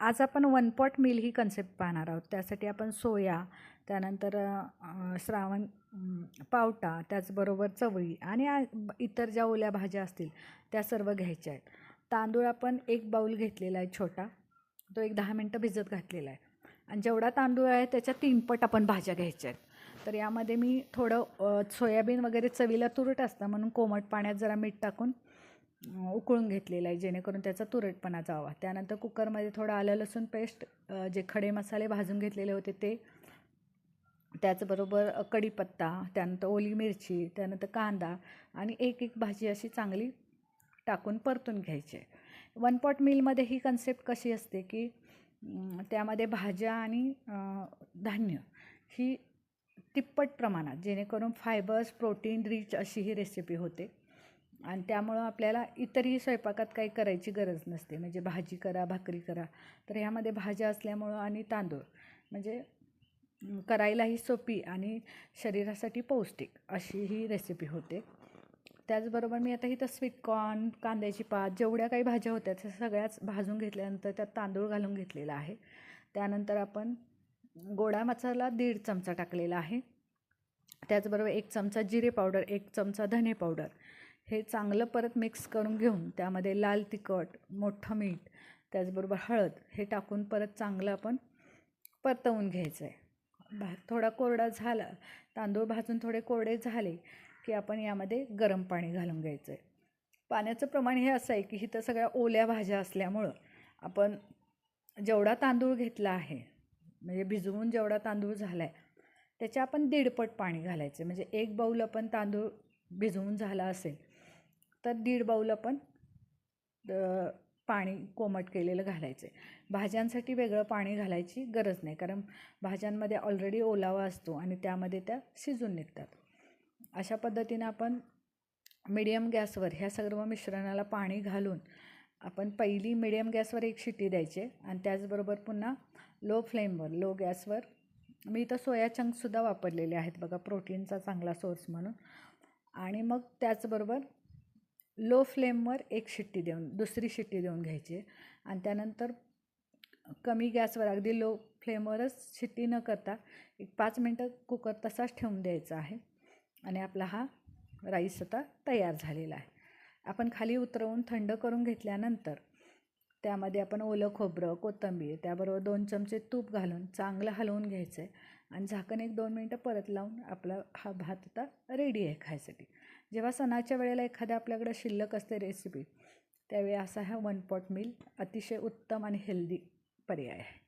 आज आपण one pot meal ही कन्सेप्ट पाहणार आहोत. त्यासाठी आपण सोया त्यानंतर श्रावण पावटा त्याचबरोबर चवळी आणि इतर ज्या ओल्या भाज्या असतील त्या सर्व घ्यायच्या आहेत. तांदूळ आपण एक बाऊल घेतलेला आहे छोटा. तो एक दहा मिनटं भिजत घातलेला आहे. आणि जेवढा तांदूळ आहे त्याच्या तीनपट आपण भाज्या घ्यायच्या आहेत. तर यामध्ये मी थोडं सोयाबीन वगैरे चवीला तुरट असतं म्हणून कोमट पाण्यात जरा मीठ टाकून उकळून घेतलेलं आहे जेणेकरून त्याचा तुरटपणा जावा. त्यानंतर कुकरमध्ये थोडं आलं लसूण पेस्ट जे खडे मसाले भाजून घेतलेले होते ते. त्याचबरोबर कढीपत्ता त्यानंतर ओली मिरची त्यानंतर कांदा आणि एक एक भाजी अशी चांगली टाकून परतून घ्यायची. आहे वन पॉट मिलमध्ये ही कन्सेप्ट कशी असते की त्यामध्ये भाज्या आणि धान्य ही तिप्पट प्रमाणात जेणेकरून फायबर्स प्रोटीन रिच अशी ही रेसिपी होते. आणि त्यामुळं आपल्याला इतरही स्वयंपाकात काही करायची गरज नसते. म्हणजे भाजी करा भाकरी करा. तर ह्यामध्ये भाज्या असल्यामुळं आणि तांदूळ. म्हणजे करायलाही सोपी आणि शरीरासाठी पौष्टिक अशी ही रेसिपी होते. त्याचबरोबर मी आता इथं स्वीट कॉर्न कांद्याची पात जेवढ्या काही भाज्या होत्या त्या सगळ्याच भाजून घेतल्यानंतर त्यात तांदूळ घालून घेतलेला आहे. त्यानंतर आपण गोडा मसाला दीड चमचा टाकलेला आहे. त्याचबरोबर एक चमचा जिरे पावडर एक चमचा धने पावडर. हे चांगलं परत मिक्स करून घेऊन त्यामध्ये लाल तिखट मोठं मीठ त्याचबरोबर हळद हे टाकून परत चांगलं आपण परतवून घ्यायचं आहे भा थोडा कोरडा झाला तांदूळ भाजून थोडे कोरडे झाले की आपण यामध्ये गरम पाणी घालून घ्यायचं आहे पाण्याचं प्रमाण हे असं आहे की इथं सगळ्या ओल्या भाज्या असल्यामुळं आपण जेवढा तांदूळ घेतला आहे म्हणजे भिजवून जेवढा तांदूळ झाला आहे त्याच्या आपण दीडपट पाणी घालायचं म्हणजे एक बाऊल आपण तांदूळ भिजवून झाला असेल तर दीड बाऊल आपण पाणी कोमट केलेलं घालायचं आहे भाज्यांसाठी वेगळं पाणी घालायची गरज नाही कारण भाज्यांमध्ये ऑलरेडी ओलावा असतो आणि त्यामध्ये त्या शिजून निघतात. अशा पद्धतीनं आपण मिडियम गॅसवर ह्या सर्व मिश्रणाला पाणी घालून आपण पहिली मिडियम गॅसवर एक शिट्टी द्यायची आणि त्याचबरोबर पुन्हा लो फ्लेमवर लो गॅसवर मी इथं सोया चंकसुद्धा वापरलेले आहेत बघा प्रोटीनचा चांगला सोर्स म्हणून. आणि मग त्याचबरोबर लो फ्लेमवर एक शिट्टी देऊन दुसरी शिट्टी देऊन घ्यायची. आणि त्यानंतर कमी गॅसवर अगदी लो फ्लेमवरच शिट्टी न करता एक पाच मिनटं कुकर तसाच ठेवून द्यायचा आहे. आणि आपला हा राईस आता तयार झालेला आहे. आपण खाली उतरवून थंड करून घेतल्यानंतर त्यामध्ये आपण ओलं खोबरं कोथिंबीर त्याबरोबर दोन चमचे तूप घालून चांगलं हलवून घ्यायचं आहे. आणि झाकण एक दोन मिनटं परत लावून आपला हा भात आता रेडी आहे खायसाठी. जेव्हा सणाच्या वेळेला एखाद्या आपल्याकडं शिल्लक असते रेसिपी त्यावेळी असा हा वन पॉट मिल अतिशय उत्तम आणि हेल्दी पर्याय आहे.